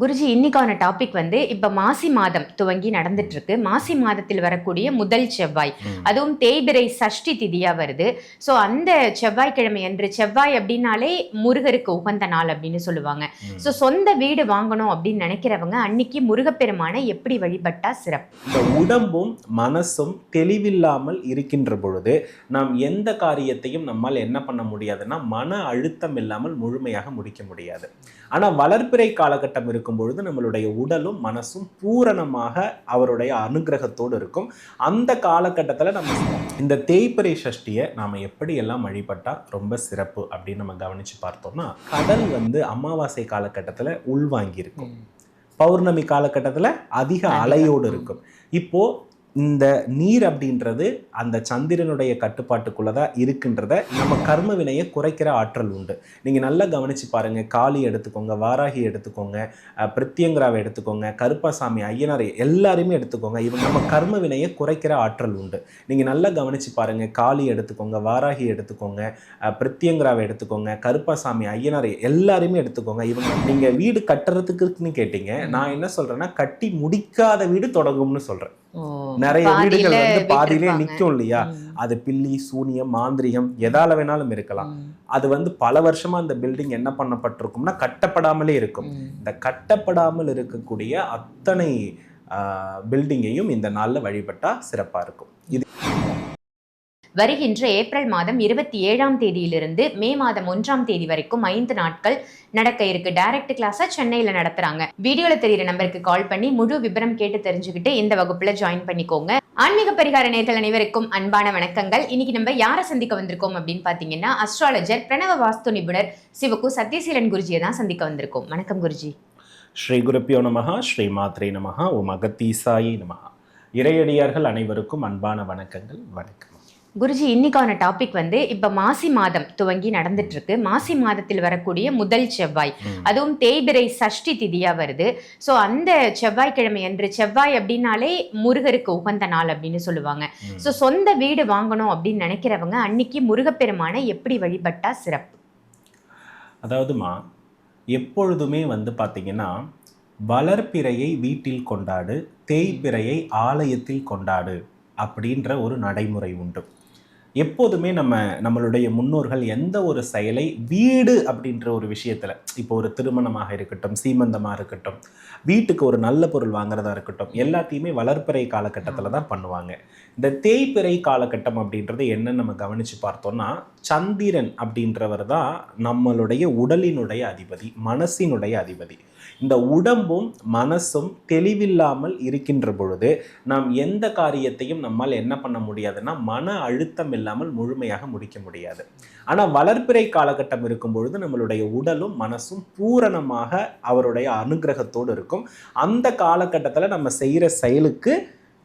குருஜி இன்னைக்கான டாபிக் வந்து இப்ப மாசி மாதம் துவங்கி நடந்துட்டு இருக்கு மாசி மாதத்தில் வரக்கூடிய முதல் செவ்வாய். அதுவும் தேய்பிரை சஷ்டி திதியா வருது. சோ அந்த செவ்வாய்க்கிழமை அன்று செவ்வாய் அப்படின்னாலே முருகருக்கு உகந்த நாள் அப்படின்னு சொல்லுவாங்க. சோ சொந்த வீடு வாங்கணும் அப்படின்னு நினைக்கிறவங்க அன்னைக்கு முருகப்பெருமானை எப்படி வழிபட்டா சிறப்பு? இந்த உடம்பும் மனசும் தெளிவில்லாமல் இருக்கின்ற பொழுது நாம் எந்த காரியத்தையும் நம்மால் என்ன பண்ண முடியாதுன்னா மன அழுத்தம் இல்லாமல் முழுமையாக முடிக்க முடியாது. ஆனால் வளர்ப்பிறை காலகட்டம் இருக்கும் பொழுது நம்மளுடைய உடலும் மனசும் பூரணமாக அவருடைய அனுகிரகத்தோடு இருக்கும். அந்த காலகட்டத்தில் நம்ம இந்த தேய்பிறை சஷ்டியை நாம் எப்படியெல்லாம் வழிபட்டா ரொம்ப சிறப்பு அப்படின்னு நம்ம கவனிச்சு பார்த்தோம்னா கடல் வந்து அமாவாசை காலகட்டத்தில் உள்வாங்கி இருக்கும் பௌர்ணமி காலகட்டத்தில் அதிக அலையோடு இருக்கும். இப்போ இந்த நீர் அப்படின்றது அந்த சந்திரனுடைய கட்டுப்பாட்டுக்குள்ளே தான் இருக்குன்றத நம்ம கர்ம வினையை குறைக்கிற ஆற்றல் உண்டு. நீங்கள் நல்லா கவனித்து பாருங்கள் காளி எடுத்துக்கோங்க வாராகி எடுத்துக்கோங்க பிரத்யங்கராவை எடுத்துக்கோங்க கருப்பாசாமி ஐயனார் எல்லாருமே எடுத்துக்கோங்க. இவங்க நம்ம கர்ம வினையை குறைக்கிற ஆற்றல் உண்டு. நீங்கள் நல்லா கவனிச்சு பாருங்கள் காளி எடுத்துக்கோங்க வாராகி எடுத்துக்கோங்க அஹ், எடுத்துக்கோங்க கருப்பாசாமி ஐயனார் எல்லாருமே எடுத்துக்கோங்க. இவங்க நீங்கள் வீடு கட்டுறதுக்குன்னு கேட்டீங்க. நான் என்ன சொல்கிறேன்னா கட்டி முடிக்காத வீடு தொடங்கும்னு சொல்கிறேன் நிறைய வீடுகள் வந்து பாதியிலே. நிக்கும் இல்லையா? அது பில்லி சூனியம் மாந்திரிகம் எதால வேணாலும் இருக்கலாம். அது வந்து பல வருஷமா அந்த பில்டிங் என்ன பண்ணப்பட்டிருக்கும்னா கட்டப்படாமலே இருக்கும். இந்த கட்டப்படாமல் இருக்கக்கூடிய அத்தனை பில்டிங்கையும் இந்த நாள்ல வழிபட்டா சிறப்பா இருக்கும். இது வருகின்ற ஏப்ரல் மாதம் இருபத்தி ஏழாம் தேதியிலிருந்து மே மாதம் ஒன்றாம் தேதி வரைக்கும் ஐந்து நாட்கள் நடக்க இருக்கு. டைரக்ட் கிளாஸா சென்னையில நடத்துறாங்க. வீடியோல தெரியுற நம்பருக்கு கால் பண்ணி முழு விவரம் கேட்டு தெரிஞ்சுக்கிட்டு இந்த வகுப்புல ஜாயின் பண்ணிக்கோங்க. ஆன்மீக பரிகார நேர்கள் அனைவருக்கும் அன்பான வணக்கங்கள். இன்னைக்கு நம்ம யாரை சந்திக்க வந்திருக்கோம் அப்படின்னு பாத்தீங்கன்னா அஸ்ட்ராலஜர் பிரணவ வாஸ்து நிபுணர் சிவகு சத்யசீலன் குருஜியை தான் சந்திக்க வந்திருக்கோம். வணக்கம் குருஜி. ஸ்ரீ குருப்பியோ நமகா ஸ்ரீ மாத்ரே நமஹா ஓம் அகத்தீசாயி நமகா இறையடியார்கள் அனைவருக்கும் அன்பான வணக்கங்கள். வணக்கம். குருஜி இன்னைக்கான டாபிக் வந்து இப்ப மாசி மாதம் துவங்கி நடந்துட்டு இருக்கு மாசி மாதத்தில் வரக்கூடிய முதல் செவ்வாய். அதுவும் தேய்பிரை சஷ்டி திதியா வருது. சோ அந்த செவ்வாய்க்கிழமை அன்று செவ்வாய் அப்படின்னாலே முருகருக்கு உகந்த நாள் அப்படின்னு சொல்லுவாங்க. சோ சொந்த வீடு வாங்கணும் அப்படின்னு நினைக்கிறவங்க அன்னைக்கு முருகப்பெருமானை எப்படி வழிபட்டா சிறப்பு? அதாவதுமா எப்பொழுதுமே வந்து பார்த்தீங்கன்னா வளர்ப்பிறையை வீட்டில் கொண்டாடு தேய்பிறையை ஆலயத்தில் கொண்டாடு அப்படின்ற ஒரு நடைமுறை உண்டு. எப்போதுமே நம்ம நம்மளுடைய முன்னோர்கள் எந்த ஒரு செயலை வீடு அப்படின்ற ஒரு விஷயத்தில் இப்போ ஒரு திருமணமாக இருக்கட்டும் சீமந்தமாக இருக்கட்டும் வீட்டுக்கு ஒரு நல்ல பொருள் வாங்குறதா இருக்கட்டும் எல்லாத்தையுமே வளர்ப்பிறை காலகட்டத்தில் தான் பண்ணுவாங்க. இந்த தேய்பிறை காலகட்டம் அப்படின்றது என்னன்னு நம்ம கவனித்து பார்த்தோம்னா சந்திரன் அப்படின்றவர் தான் நம்மளுடைய உடலினுடைய அதிபதி மனசினுடைய அதிபதி. இந்த உடம்பும் மனசும் தெளிவில்லாமல் இருக்கின்ற பொழுது நாம் எந்த காரியத்தையும் நம்மால் என்ன பண்ண முடியாதுன்னா மன அழுத்தம் இல்லாமல் முழுமையாக முடிக்க முடியாது. ஆனால் வளர்ப்பிறை காலகட்டம் இருக்கும் பொழுது நம்மளுடைய உடலும் மனசும் பூரணமாக அவருடைய அனுகிரகத்தோடு இருக்கும். அந்த காலகட்டத்தில் நம்ம செய்கிற செயலுக்கு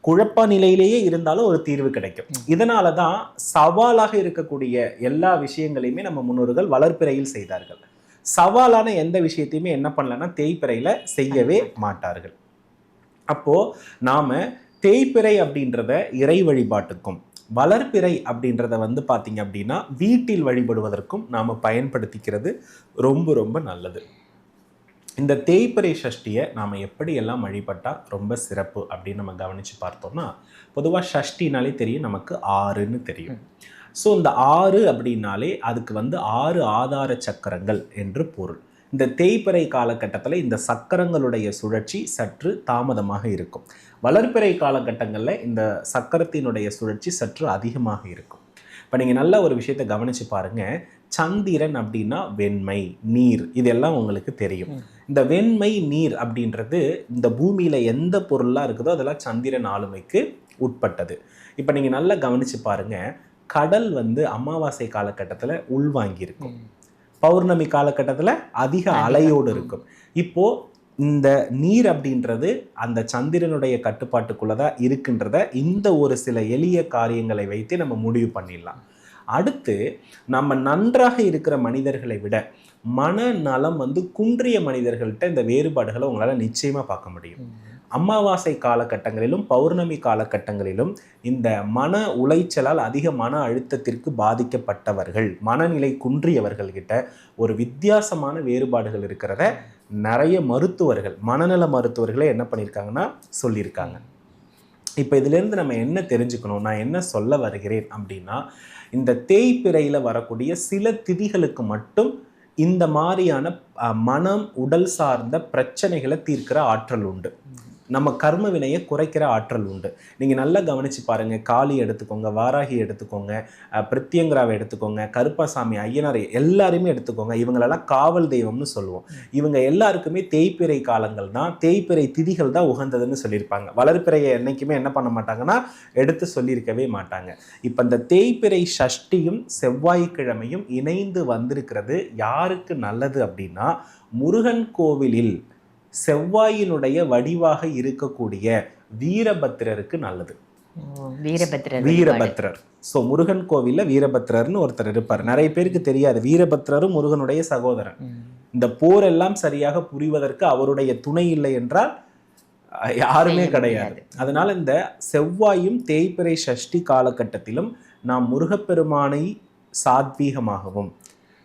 குழப்ப நிலையிலேயே இருந்தாலும் ஒரு தீர்வு கிடைக்கும். இதனால தான் சவாலாக இருக்கக்கூடிய எல்லா விஷயங்களையுமே நம்ம முன்னோர்கள் வளர்ப்பிறையில் செய்தார்கள். சவாலான எந்த விஷயத்தையுமே என்ன பண்ணலன்னா தேய்பிறையில செய்யவே மாட்டார்கள். அப்போ நாம தேய்பிறை அப்படின்றத இறை வழிபாட்டுக்கும் வளர்ப்பிறை அப்படின்றத வந்து பார்த்தீங்க அப்படின்னா வீட்டில் வழிபடுவதற்கும் நாம் பயன்படுத்திக்கிறது ரொம்ப ரொம்ப நல்லது. இந்த தேய்பிறை சஷ்டியை நாம் எப்படியெல்லாம் வழிபட்டால் ரொம்ப சிறப்பு அப்படின்னு நம்ம கவனித்து பார்த்தோம்னா பொதுவாக சஷ்டினாலே தெரியும் நமக்கு ஆறுன்னு தெரியும். ஸோ இந்த ஆறு அப்படின்னாலே அதுக்கு வந்து ஆறு ஆதார சக்கரங்கள் என்று பொருள். இந்த தேய்பிறை காலகட்டத்தில் இந்த சக்கரங்களுடைய சுழற்சி சற்று தாமதமாக இருக்கும். வளர்ப்பிறை காலகட்டங்களில் இந்த சக்கரத்தினுடைய சுழற்சி சற்று அதிகமாக இருக்கும். இப்போ நீங்கள் நல்ல ஒரு விஷயத்தை கவனித்து பாருங்கள் சந்திரன் அப்படின்னா வெண்மை நீர். இதெல்லாம் உங்களுக்கு தெரியும். இந்த வெண்மை நீர் அப்படின்றது இந்த பூமியில் எந்த பொருளாக இருக்குதோ அதெல்லாம் சந்திரன் ஆளுமைக்கு உட்பட்டது. இப்போ நீங்கள் நல்லா கவனித்து பாருங்க கடல் வந்து அமாவாசை காலகட்டத்தில் உள்வாங்கி இருக்கும் பௌர்ணமி காலகட்டத்தில் அதிக அலையோடு இருக்கும். இப்போ இந்த நீர் அப்படின்றது அந்த சந்திரனுடைய கட்டுப்பாட்டுக்குள்ள தான் இருக்கின்றத இந்த ஒரு சில எளிய காரியங்களை வைத்து நம்ம முடிவு பண்ணிடலாம். அடுத்து நம்ம நன்றாக இருக்கிற மனிதர்களை விட மனநலம் வந்து குன்றிய மனிதர்கள்ட்ட இந்த வேறுபாடுகளை உங்களால் நிச்சயமாக பார்க்க முடியும். அமாவாசை காலகட்டங்களிலும் பௌர்ணமி காலகட்டங்களிலும் இந்த மன உளைச்சலால் அதிக மன அழுத்தத்திற்கு பாதிக்கப்பட்டவர்கள் மனநிலை குன்றியவர்கள் கிட்ட ஒரு வித்தியாசமான வேறுபாடுகள் இருக்கிறத நிறைய மருத்துவர்கள் மனநல மருத்துவர்களே என்ன பண்ணியிருக்காங்கன்னா சொல்லியிருக்காங்க. இப்போ இதிலேருந்து நம்ம என்ன தெரிஞ்சுக்கணும்? நான் என்ன சொல்ல வருகிறேன் அப்படின்னா இந்த தேய்பிறையில் வரக்கூடிய சில திதிகளுக்கு மட்டும் இந்த மாதிரியான மனம் உடல் சார்ந்த பிரச்சனைகளை தீர்க்கிற ஆற்றல் உண்டு. நம்ம கர்ம வினையை குறைக்கிற ஆற்றல் உண்டு. நீங்கள் நல்லா கவனித்து பாருங்கள் காளி எடுத்துக்கோங்க வாராகி எடுத்துக்கோங்க அஹ், எடுத்துக்கோங்க கருப்பாசாமி ஐயனார் எல்லாருமே எடுத்துக்கோங்க. இவங்களெல்லாம் காவல் தெய்வம்னு சொல்லுவோம். இவங்க எல்லாருக்குமே தேய்பிறை காலங்கள் தான் தேய்பிறை திதிகள் தான் உகந்ததுன்னு சொல்லியிருப்பாங்க. வளர்ப்பிறையை என்றைக்குமே என்ன பண்ண மாட்டாங்கன்னா எடுத்து சொல்லியிருக்கவே மாட்டாங்க. இப்போ இந்த தேய்பிறை சஷ்டியும் செவ்வாய்க்கிழமையும் இணைந்து வந்திருக்கிறது யாருக்கு நல்லது அப்படின்னா முருகன் கோவிலில் செவ்வாயினுடைய வடிவாக இருக்கக்கூடிய வீரபத்திரருக்கு நல்லது. வழிபாடு. வீரபத்ரர். ஸோ முருகன் கோவில்ல வீரபத்ரர்னு ஒருத்தர் இருப்பார். நிறைய பேருக்கு தெரியாது. வீரபத்ரரும் முருகனுடைய சகோதரன். ம். இந்த போர் எல்லாம் சரியாக புரிவதற்கு அவருடைய துணை இல்லை என்றால் யாருமே கிடையாது. அதனால இந்த செவ்வாயும் தேய்பிறை சஷ்டி காலகட்டத்திலும் நாம் முருகப்பெருமானை சாத்வீகமாகவும்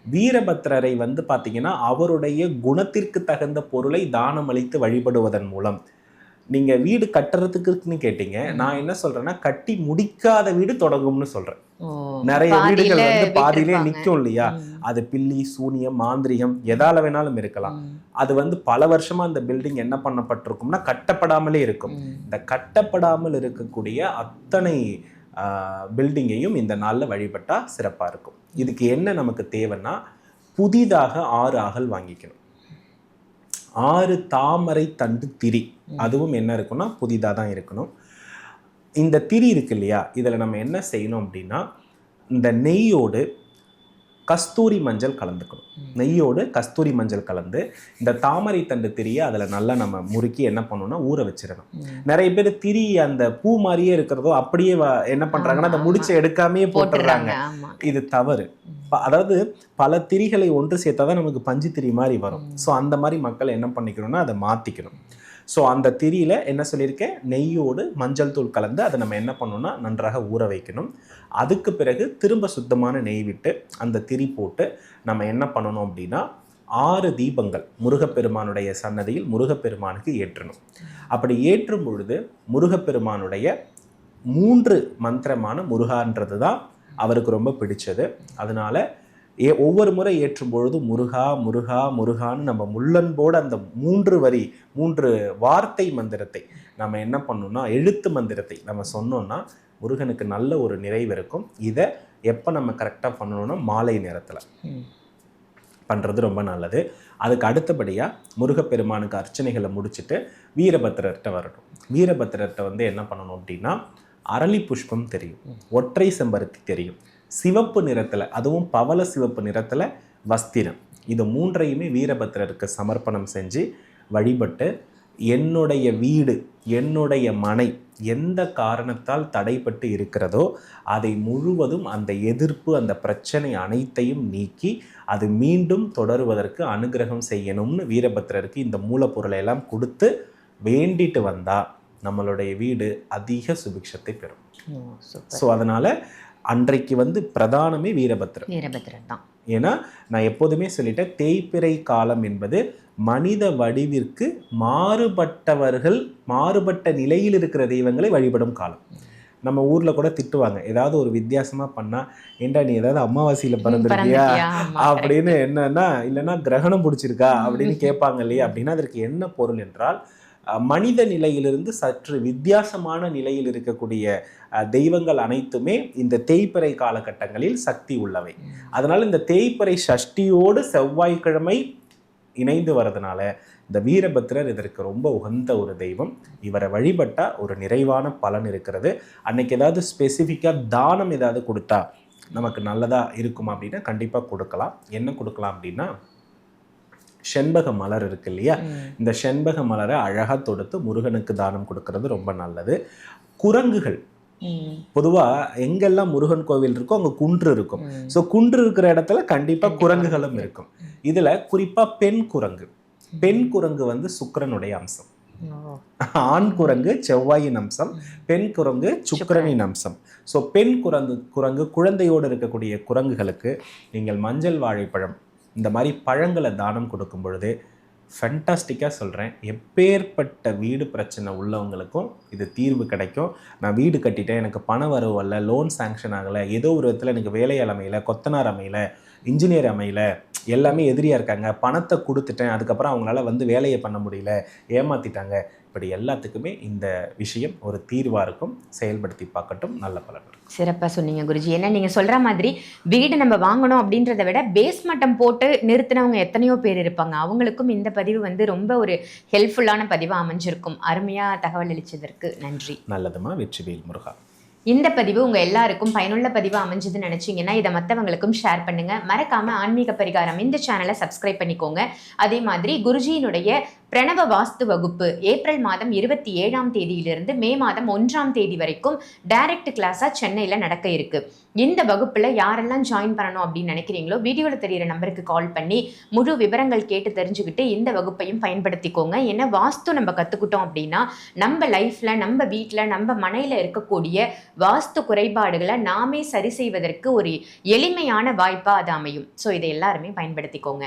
வீரபத்ரரை வந்து பார்த்தீங்கன்னா அவருடைய குணத்திற்கு தகுந்த பொருளை தானம் அளித்து வழிபடுவதன் மூலம் நீங்க வீடு கட்டுறதுக்குன்னு கேட்டீங்க நான் என்ன சொல்றேன்னா கட்டி முடிக்காத வீடு தொடங்கும்னு சொல்றேன் நிறைய வீடுகள் வந்து பாதியிலே. நிக்கும் இல்லையா. அது பில்லி சூனியம் மாந்திரிகம் எதால வேணாலும் இருக்கலாம். அது வந்து பல வருஷமா அந்த பில்டிங் என்ன பண்ணப்பட்டிருக்கும்னா கட்டப்படாமலே இருக்கும். இந்த கட்டப்படாமல் இருக்கக்கூடிய அத்தனை பில்டிங்கையும் இந்த நாளில் வழிபட்டா சிறப்பா இருக்கும் இதுக்கு என்ன நமக்கு தேவைன்னா புதிதாக ஆறு அகல் வாங்கிக்கணும். ஆறு தாமரை தண்டு திரி. அதுவும் என்ன இருக்குன்னா புதிதாக தான் இருக்கணும். இந்த திரி இருக்கு இல்லையா? இதில் நம்ம என்ன செய்யணும் அப்படின்னா இந்த நெய்யோடு கஸ்தூரி மஞ்சள் கலந்துக்கணும். நெய்யோடு கஸ்தூரி மஞ்சள் கலந்து இந்த தாமரை தண்டு திரியை அதில் நல்லா நம்ம முறுக்கி என்ன பண்ணணும்னா ஊற வச்சிடணும். நிறைய பேர் திரி அந்த பூ மாதிரியே இருக்கிறதோ அப்படியே என்ன பண்றாங்கன்னா அந்த ஆமா, முடிச்சை எடுக்காமையே போட்டுடுறாங்க. இது தவறு. அதாவது பல திரிகளை ஒன்று சேர்த்தாதான் நமக்கு பஞ்சு திரி மாதிரி வரும். ஸோ அந்த மாதிரி மக்கள் என்ன பண்ணிக்கணும்னா அதை மாற்றிக்கணும் ஸோ அந்த திரியில் என்ன சொல்லியிருக்கேன் நெய்யோடு மஞ்சள் தூள் கலந்து அதை நம்ம என்ன பண்ணணும்னா நன்றாக ஊற வைக்கணும். அதுக்கு பிறகு திரும்ப சுத்தமான நெய் விட்டு அந்த திரி போட்டு நம்ம என்ன பண்ணணும் அப்படின்னா ஆறு தீபங்கள் முருகப்பெருமானுடைய சன்னதியில் முருகப்பெருமானுக்கு ஏற்றணும். அப்படி ஏற்றும் பொழுது முருகப்பெருமானுடைய மூன்று மந்திரமான முருகான்றது தான் அவருக்கு ரொம்ப பிடிச்சது. அதனால ஏ ஒவ்வொரு முறை ஏற்றும் பொழுது முருகா முருகா முருகான்னு நம்ம முள்ளன்போடு அந்த மூன்று வரி மூன்று வார்த்தை மந்திரத்தை நம்ம என்ன பண்ணணும்னா எழுத்து மந்திரத்தை நம்ம சொன்னோம்னா முருகனுக்கு நல்ல ஒரு நிறைவு இருக்கும். இதை எப்போ நம்ம கரெக்டாக பண்ணணும்னா மாலை நேரத்தில். பண்ணுறது ரொம்ப நல்லது. அதுக்கு அடுத்தபடியாக முருகப்பெருமானுக்கு அர்ச்சனைகளை முடிச்சுட்டு வீரபத்திரர்கிட்ட வரணும். வீரபத்திரர்கிட்ட வந்து என்ன பண்ணணும் அப்படின்னா அரளி புஷ்பம் தெரியும். ஒற்றை செம்பருத்தி தெரியும். சிவப்பு நிறத்தில் அதுவும் பவள சிவப்பு நிறத்தில் வஸ்திரம். இது மூன்றையுமே வீரபத்திரருக்கு சமர்ப்பணம் செஞ்சு வழிபட்டு என்னுடைய வீடு என்னுடைய மனை எந்த காரணத்தால் தடைப்பட்டு இருக்கிறதோ அதை முழுவதும் அந்த எதிர்ப்பு அந்த பிரச்சனை அனைத்தையும் நீக்கி அது மீண்டும் தொடருவதற்கு அனுகிரகம் செய்யணும்னு வீரபத்திரருக்கு இந்த மூலப்பொருளை எல்லாம் கொடுத்து வேண்டிட்டு வந்தா நம்மளுடைய வீடு அதிக சுபிக்ஷத்தை பெறும். ஸோ அதனால அன்றைக்கு வந்து பிரதானமே வீரபத்திரர் வீரபத்ரர் தான். ஏன்னா நான் எப்போதுமே சொல்லிட்டேன் தேய்பிறை காலம் என்பது மனித வடிவிற்கு மாறுபட்டவர்கள் மாறுபட்ட நிலையில் இருக்கிற தெய்வங்களை வழிபடும் காலம். நம்ம ஊர்ல கூட திட்டுவாங்க ஏதாவது ஒரு வித்தியாசமா பண்ணா ஏண்டா நீ ஏதாவது அமாவாசையில பிறந்திருக்கியா? அப்படின்னு என்னன்னா இல்லைன்னா கிரகணம் பிடிச்சிருக்கா? அப்படின்னு கேட்பாங்க இல்லையா? அப்படின்னா அதற்கு என்ன பொருள் என்றால் மனித நிலையிலிருந்து சற்று வித்தியாசமான நிலையில் இருக்கக்கூடிய தெய்வங்கள் அனைத்துமே இந்த தேய்பிறை காலகட்டங்களில் சக்தி உள்ளவை. அதனால இந்த தேய்பிறை சஷ்டியோடு செவ்வாய்க்கிழமை இணைந்து வரதுனால இந்த வீரபத்ரர் இதற்கு ரொம்ப உகந்த ஒரு தெய்வம். இவரை வழிபட்டா ஒரு நிறைவான பலன் இருக்கிறது. அன்னைக்கு ஏதாவது ஸ்பெசிஃபிக்காக தானம் ஏதாவது கொடுத்தா நமக்கு நல்லதா இருக்குமா அப்படின்னா கண்டிப்பாக கொடுக்கலாம். என்ன கொடுக்கலாம் அப்படின்னா செண்பக மலர் இருக்கு இல்லையா. இந்த செண்பக மலரை அழகா தொடுத்து முருகனுக்கு தானம் கொடுக்கறது ரொம்ப நல்லது குரங்குகள். பொதுவா எங்கெல்லாம் முருகன் கோவில் இருக்கோ அங்க குன்று இருக்கும். ஸோ குன்று இருக்கிற இடத்துல கண்டிப்பா குரங்குகளும் இருக்கும். இதுல குறிப்பா பெண் குரங்கு பெண் குரங்கு வந்து சுக்கிரனுடைய அம்சம். ஆண் குரங்கு செவ்வாயின் அம்சம் பெண் குரங்கு சுக்கிரனின் அம்சம் ஸோ பெண் குரங்கு குரங்கு குழந்தையோடு இருக்கக்கூடிய குரங்குகளுக்கு நீங்கள் மஞ்சள் வாழைப்பழம் இந்த மாதிரி பழங்களை தானம் கொடுக்கும் பொழுது ஃபென்டாஸ்டிக்காக சொல்கிறேன் எப்பேற்பட்ட வீடு பிரச்சனை உள்ளவங்களுக்கும் இது தீர்வு கிடைக்கும். நான் வீடு கட்டிட்டேன் எனக்கு பண வரவு வரல லோன் சாங்ஷன் ஆகலை ஏதோ ஒரு விதத்தில் எனக்கு வேலையால் அமையல கொத்தனார் அமையல இன்ஜினியர் அமையல எல்லாமே எதிரியாக இருக்காங்க. பணத்தை கொடுத்துட்டேன். அதுக்கப்புறம் அவங்களால வந்து வேலையை பண்ண முடியல. ஏமாற்றிட்டாங்க இப்படி எல்லாத்துக்குமே இந்த விஷயம் ஒரு தீர்வாக இருக்கும். செயல்படுத்தி பார்க்கட்டும். நல்ல பலன் இருக்கும் சிறப்பாக சொன்னீங்க குருஜி. ஏன்னா நீங்கள் சொல்கிற மாதிரி வீடு நம்ம வாங்கணும் அப்படின்றத விட பேஸ் மட்டம் போட்டு நிறுத்தினவங்க எத்தனையோ பேர் இருப்பாங்க. அவங்களுக்கும் இந்த பதிவு வந்து ரொம்ப ஒரு ஹெல்ப்ஃபுல்லான பதிவாக அமைஞ்சிருக்கும். அருமையாக தகவல் அளிச்சதற்கு நன்றி. நல்லதுமா? வெற்றிவேல் முருகா. இந்த பதிவு உங்கள் எல்லாருக்கும் பயனுள்ள பதிவாக அமைஞ்சதுன்னு நினச்சிங்கன்னா இதை மற்றவங்களுக்கும் ஷேர் பண்ணுங்கள் மறக்காமல் ஆன்மீக பரிகாரம் இந்த சேனலை சப்ஸ்கிரைப் பண்ணிக்கோங்க. அதே மாதிரி குருஜியினுடைய பிரணவ வாஸ்து வகுப்பு ஏப்ரல் மாதம் இருபத்தி ஏழாம் தேதியிலிருந்து மே மாதம் ஒன்றாம் தேதி வரைக்கும் டைரக்ட் கிளாஸாக சென்னையில் நடக்க இருக்கு. இந்த வகுப்பில் யாரெல்லாம் ஜாயின் பண்ணணும் அப்படின்னு நினைக்கிறீங்களோ வீடியோவில் தெரியிற நம்பருக்கு கால் பண்ணி முழு விவரங்கள் கேட்டு தெரிஞ்சுக்கிட்டு இந்த வகுப்பையும் பயன்படுத்திக்கோங்க. ஏன்னா வாஸ்து நம்ம கற்றுக்கிட்டோம் அப்படின்னா நம்ம லைஃப்பில் நம்ம வீட்டில் நம்ம மனையில் இருக்கக்கூடிய வாஸ்து குறைபாடுகளை நாமே சரி செய்வதற்கு ஒரு எளிமையான வாய்ப்பாக அது அமையும். ஸோ இதை எல்லாருமே பயன்படுத்திக்கோங்க.